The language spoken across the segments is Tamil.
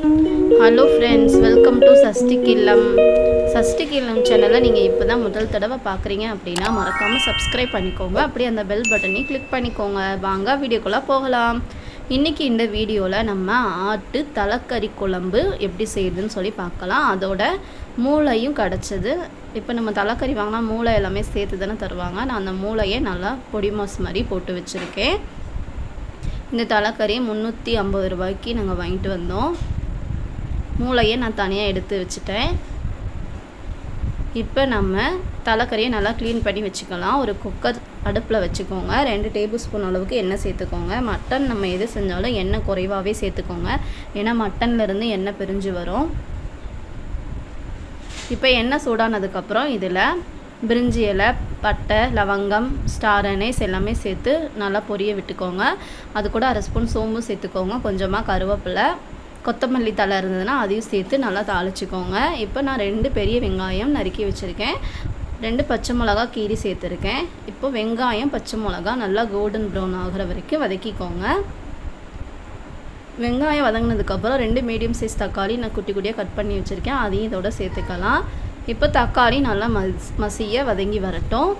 ஹலோ ஃப்ரெண்ட்ஸ் வெல்கம் டு சஷ்டிக் இல்லம் சஷ்டிக் இல்லம் சேனலை நீங்கள் இப்போ தான் முதல் தடவை பார்க்குறீங்க அப்படின்னா மறக்காமல் சப்ஸ்கிரைப் பண்ணிக்கோங்க. அப்படியே அந்த பெல் பட்டனையும் கிளிக் பண்ணிக்கோங்க. வாங்க வீடியோக்குள்ளே போகலாம். இன்றைக்கி இந்த வீடியோவில் நம்ம ஆட்டு தலைக்கறி குழம்பு எப்படி செய்யுதுன்னு சொல்லி பார்க்கலாம். அதோட மூளையும் கிடச்சிது. இப்போ நம்ம தலைக்கறி வாங்கினா மூளை எல்லாமே சேர்த்து தானே தருவாங்க. நான் அந்த மூளையை நல்லா பொடிமாஸ் மாதிரி போட்டு வச்சுருக்கேன். இந்த தலைக்கறி முந்நூற்றி ஐம்பது ரூபாய்க்கு நாங்கள் வாங்கிட்டு வந்தோம். மூளையை நான் தனியாக எடுத்து வச்சுட்டேன். இப்போ நம்ம தலைக்கறியை நல்லா க்ளீன் பண்ணி வச்சுக்கலாம். ஒரு குக்கர் அடுப்பில் வச்சுக்கோங்க. ரெண்டு டேபிள் ஸ்பூன் அளவுக்கு எண்ணெய் சேர்த்துக்கோங்க. மட்டன் நம்ம எது செஞ்சாலும் எண்ணெய் குறைவாகவே சேர்த்துக்கோங்க. ஏன்னா மட்டன்லேருந்து எண்ணெய் பிரிஞ்சு வரும். இப்போ எண்ணெய் சூடானதுக்கப்புறம் இதில் பிரிஞ்சி இலை பட்டை லவங்கம் ஸ்டார் அனைஸ் எல்லாமே சேர்த்து நல்லா பொரிய விட்டுக்கோங்க. அது கூட அரை ஸ்பூன் சோம்பு சேர்த்துக்கோங்க. கொஞ்சமாக கருவேப்பிலை. கொத்தமல்லி தலை இருந்ததுன்னா அதையும் சேர்த்து நல்லா தாளிச்சுக்கோங்க. இப்போ நான் ரெண்டு பெரிய வெங்காயம் நறுக்கி வச்சுருக்கேன். ரெண்டு பச்சை மிளகா கீரி சேர்த்துருக்கேன். இப்போ வெங்காயம் பச்சை மிளகா நல்லா கோல்டன் ப்ரௌன் ஆகிற வரைக்கும் வதக்கிக்கோங்க. வெங்காயம் வதங்கினதுக்கப்புறம் ரெண்டு மீடியம் சைஸ் தக்காளி நான் குட்டி குட்டியாக கட் பண்ணி வச்சுருக்கேன். அதையும் இதோட சேர்த்துக்கலாம். இப்போ தக்காளி நல்லா மஸ் மசிய வதங்கி வரட்டும்.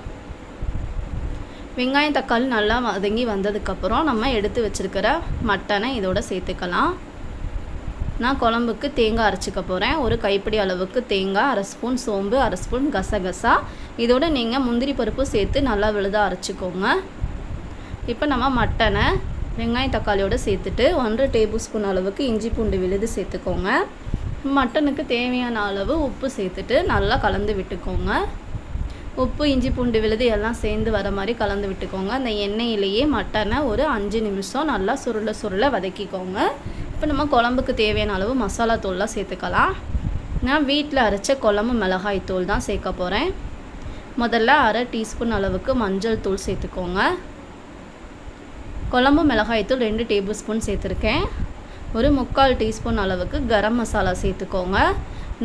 வெங்காயம் தக்காளி நல்லா வதங்கி வந்ததுக்கப்புறம் நம்ம எடுத்து வச்சுருக்கிற மட்டனை இதோட சேர்த்துக்கலாம். நான் குழம்புக்கு தேங்காய் அரைச்சிக்க போகிறேன் ஒரு கைப்பிடி அளவுக்கு தேங்காய் அரை ஸ்பூன் சோம்பு அரை ஸ்பூன் கசகசா. இதோட நீங்கள் முந்திரி பருப்பு சேர்த்து நல்லா விழுதாக அரைச்சிக்கோங்க. இப்போ நம்ம மட்டனை வெங்காயம் தக்காளியோடு சேர்த்துட்டு ஒன்றரை டேபிள் ஸ்பூன் அளவுக்கு இஞ்சி பூண்டு விழுது சேர்த்துக்கோங்க. மட்டனுக்கு தேவையான அளவு உப்பு சேர்த்துட்டு நல்லா கலந்து விட்டுக்கோங்க. உப்பு இஞ்சி பூண்டு விழுது எல்லாம் சேர்ந்து வர மாதிரி கலந்து விட்டுக்கோங்க. அந்த எண்ணெயிலேயே மட்டனை ஒரு அஞ்சு நிமிஷம் நல்லா சுருள சுருள வதக்கிக்கோங்க. இப்போ நம்ம குழம்புக்கு தேவையான அளவு மசாலா தூள்லாம் சேர்த்துக்கலாம். நான் வீட்டில் அரைச்ச குழம்பு மிளகாய் தூள் தான் சேர்க்க போகிறேன் முதல்ல அரை டீஸ்பூன் அளவுக்கு மஞ்சள் தூள் சேர்த்துக்கோங்க. குழம்பு மிளகாய் தூள் ரெண்டு டேபிள் ஸ்பூன் சேர்த்துருக்கேன். ஒரு முக்கால் டீஸ்பூன் அளவுக்கு கரம் மசாலா சேர்த்துக்கோங்க.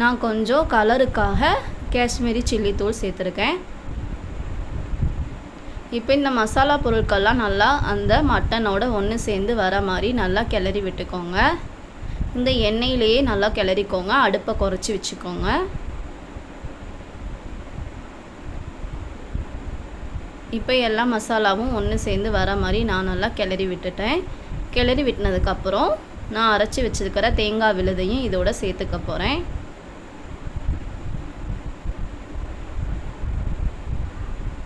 நான் கொஞ்சம் கலருக்காக காஷ்மீரி சில்லி தூள் சேர்த்துருக்கேன். இப்போ இந்த மசாலா பொருட்கள்லாம் நல்லா அந்த மட்டனோட ஒன்று சேர்ந்து வர மாதிரி நல்லா கிளறி விட்டுக்கோங்க. இந்த எண்ணெயிலேயே நல்லா கிளறிக்கோங்க. அடுப்பை குறைச்சி வச்சுக்கோங்க. இப்போ எல்லா மசாலாவும் ஒன்று சேர்ந்து வர மாதிரி நான் நல்லா கிளறி விட்டுட்டேன். கிளறி விட்டினதுக்கப்புறம் நான் அரைச்சி வச்சுருக்கிற தேங்காய் விழுதையும் இதோட சேர்த்துக்க போகிறேன்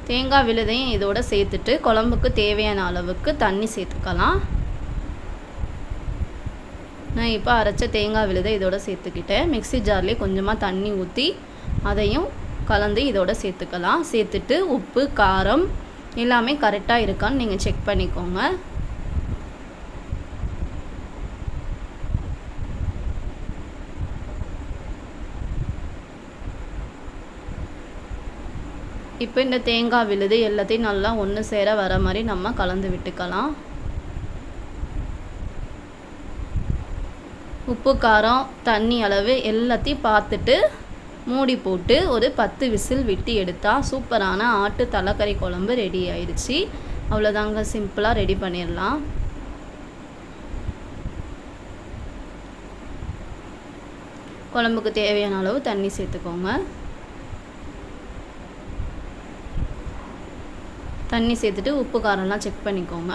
தேங்காய் விழுதையும் இதோட சேர்த்துட்டு குழம்புக்கு தேவையான அளவுக்கு தண்ணி சேர்த்துக்கலாம். நான் இப்போ அரைச்ச தேங்காய் விழுதை இதோட சேர்த்துக்கிட்டேன். மிக்ஸி ஜார்லேயே கொஞ்சமாக தண்ணி ஊற்றி அதையும் கலந்து இதோட சேர்த்துக்கலாம். சேர்த்துட்டு உப்பு காரம் எல்லாமே கரெக்டாக இருக்கான்னு நீங்கள் செக் பண்ணிக்கோங்க. இப்போ இந்த தேங்காய் விழுது எல்லாத்தையும் நல்லா ஒன்று சேர வர மாதிரி நம்ம கலந்து விட்டுக்கலாம். உப்பு காரம் தண்ணி அளவு எல்லாத்தையும் பார்த்துட்டு மூடி போட்டு ஒரு பத்து விசில் விட்டு எடுத்தால் சூப்பரான ஆட்டு தலைக்கறி குழம்பு ரெடி ஆயிடுச்சு. அவ்வளோதாங்க சிம்பிளாக ரெடி பண்ணிடலாம். குழம்புக்கு தேவையான அளவு தண்ணி சேர்த்துக்கோங்க. தண்ணி சேர்த்துட்டு உப்பு காரம்லாம் செக் பண்ணிக்கோங்க.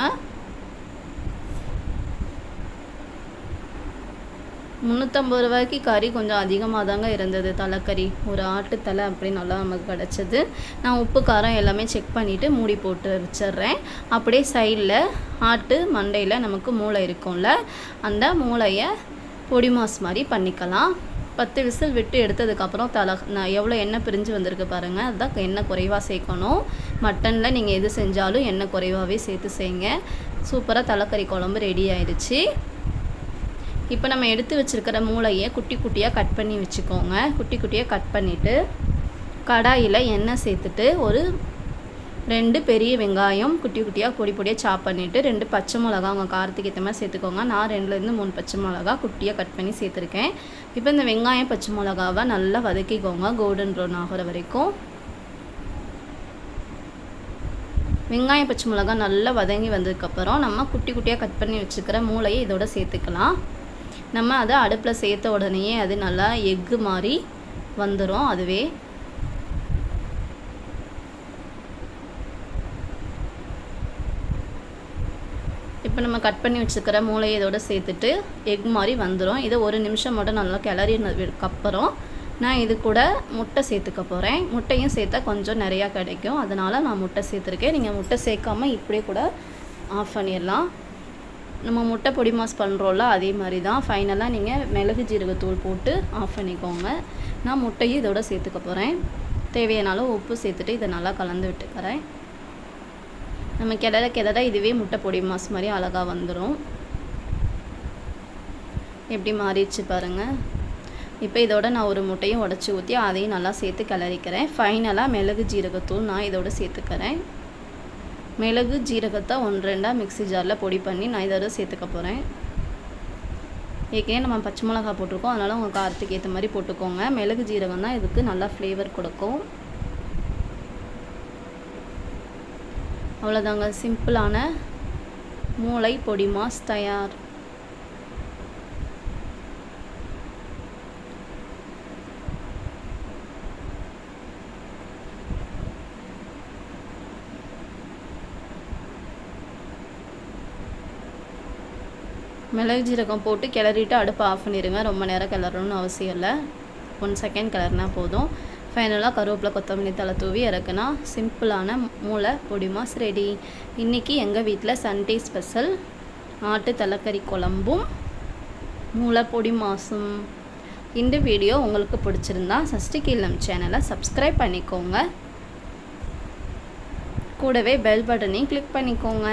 முந்நூற்றம்பது ரூபாய்க்கு கறி கொஞ்சம் அதிகமாக தாங்க இருந்தது. தலைக்கறி ஒரு ஆட்டு தலை அப்படி நல்லா நமக்கு கிடச்சிது. நான் உப்பு காரம் எல்லாமே செக் பண்ணிவிட்டு மூடி போட்டு வச்சிட்றேன். அப்படியே சைடில் ஆட்டு மண்டையில் நமக்கு மூளை இருக்கும்ல அந்த மூளையை பொடி மாஸ் மாதிரி பண்ணிக்கலாம். பத்து விசில் விட்டு எடுத்ததுக்கப்புறம் தலை நான் எவ்வளோ எண்ணெய் பிரிஞ்சு வந்திருக்கு பாருங்கள் அதுதான் எண்ணெய் குறைவாக சேர்க்கணும். மட்டனில் நீங்கள் எது செஞ்சாலும் எண்ணெய் குறைவாகவே சேர்த்து செய்யுங்க. சூப்பராக தலைக்கறி குழம்பு ரெடி ஆயிடுச்சு. இப்போ நம்ம எடுத்து வச்சுருக்கிற மூளையை குட்டி குட்டியாக கட் பண்ணி வச்சுக்கோங்க. குட்டி குட்டியாக கட் பண்ணிவிட்டு கடாயில் எண்ணெய் சேர்த்துட்டு ஒரு ரெண்டு பெரிய வெங்காயம் குட்டி குட்டியாக பொடி பொடியாக சாப் பண்ணிவிட்டு ரெண்டு பச்சை மிளகா உங்கள் காரத்துக்கு ஏற்ற மாதிரி சேர்த்துக்கோங்க. நான் ரெண்டுலேருந்து மூணு பச்சை மிளகா குட்டியாக கட் பண்ணி சேர்த்துருக்கேன். இப்போ இந்த வெங்காயம் பச்சை மிளகாவை நல்லா வதக்கிக்கோங்க கோல்டன் ப்ரௌன் ஆகிற வரைக்கும். வெங்காயம் பச்சை மிளகா நல்லா வதங்கி வந்ததுக்கப்புறம் நம்ம குட்டி குட்டியாக கட் பண்ணி வச்சுக்கிற மூளையை இதோட சேர்த்துக்கலாம். நம்ம அதை அடுப்பில் சேர்த்த உடனேயே அது நல்லா எக்கு மாதிரி வந்துடும் அதுவே. இப்போ நம்ம கட் பண்ணி வச்சுக்கிற மூளையை இதோட சேர்த்துட்டு எக் மாதிரி வந்துடும் இதை ஒரு நிமிஷம் மட்டும் நல்லா கிளறினதுக்கு அப்புறம் நான் இது கூட முட்டை சேர்த்துக்க போகிறேன் முட்டையும் சேர்த்தா கொஞ்சம் நிறையா கிடைக்கும். அதனால் நான் முட்டை சேர்த்துருக்கேன். நீங்கள் முட்டை சேர்க்காம இப்படியே கூட ஆஃப் பண்ணிடலாம். நம்ம முட்டை பொடி மாஸ் பண்ணுறோம்ல அதே மாதிரி தான் ஃபைனலாக நீங்கள் மிளகு ஜீரகத்தூள் போட்டு ஆஃப் பண்ணிக்கோங்க. நான் முட்டையும் இதோட சேர்த்துக்க போகிறேன் தேவையான அளவு உப்பு சேர்த்துட்டு இதை நல்லா கலந்து விட்டுக்கிறேன். நம்ம கிளற கிளற இதுவே முட்டை பொடி மாஸ் மாதிரி அழகாக வந்துடும் எப்படி மாறிடுச்சு பாருங்கள் இப்போ இதோட நான் ஒரு முட்டையும் உடச்சி ஊற்றி அதையும் நல்லா சேர்த்து கிளறிக்கிறேன். ஃபைனலாக மிளகு ஜீரகத்தூள் நான் இதோட சேர்த்துக்கிறேன். மிளகு ஜீரகத்தை ஒன்று ரெண்டாக மிக்ஸி ஜாரில் பொடி பண்ணி நான் இதோட சேர்த்துக்க போகிறேன் ஏற்கனவே நம்ம பச்சை மிளகா போட்டிருக்கோம். அதனால் உங்கள் காரத்துக்கு ஏற்ற மாதிரி போட்டுக்கோங்க. மிளகு ஜீரகம் தான் இதுக்கு நல்லா ஃப்ளேவர் கொடுக்கும். அவ்வளோதாங்க சிம்பிளான மூளை பொடி மாஸ் தயார். மிளகு ஜீரகம் போட்டு கிளறிட்டு அடுப்பை ஆஃப் பண்ணிடுங்க ரொம்ப நேரம் கிளறணும்னு அவசியம் இல்லை. ஒன் செகண்ட் கிளறினா போதும். ஃபைனலாக கருவேப்பிலை கொத்தமல்லி தலை தூவி இறக்குனா சிம்பிளான மூளை பொடிமாஸ் ரெடி இன்றைக்கி எங்கள் வீட்டில் சண்டே ஸ்பெஷல் ஆட்டு தலைக்கறி குழம்பும் மூளை பொடி மாசும். இந்த வீடியோ உங்களுக்கு பிடிச்சிருந்தா சஷ்டி கீழம் சேனலை சப்ஸ்கிரைப் பண்ணிக்கோங்க. கூடவே பெல் பட்டனையும் கிளிக் பண்ணிக்கோங்க.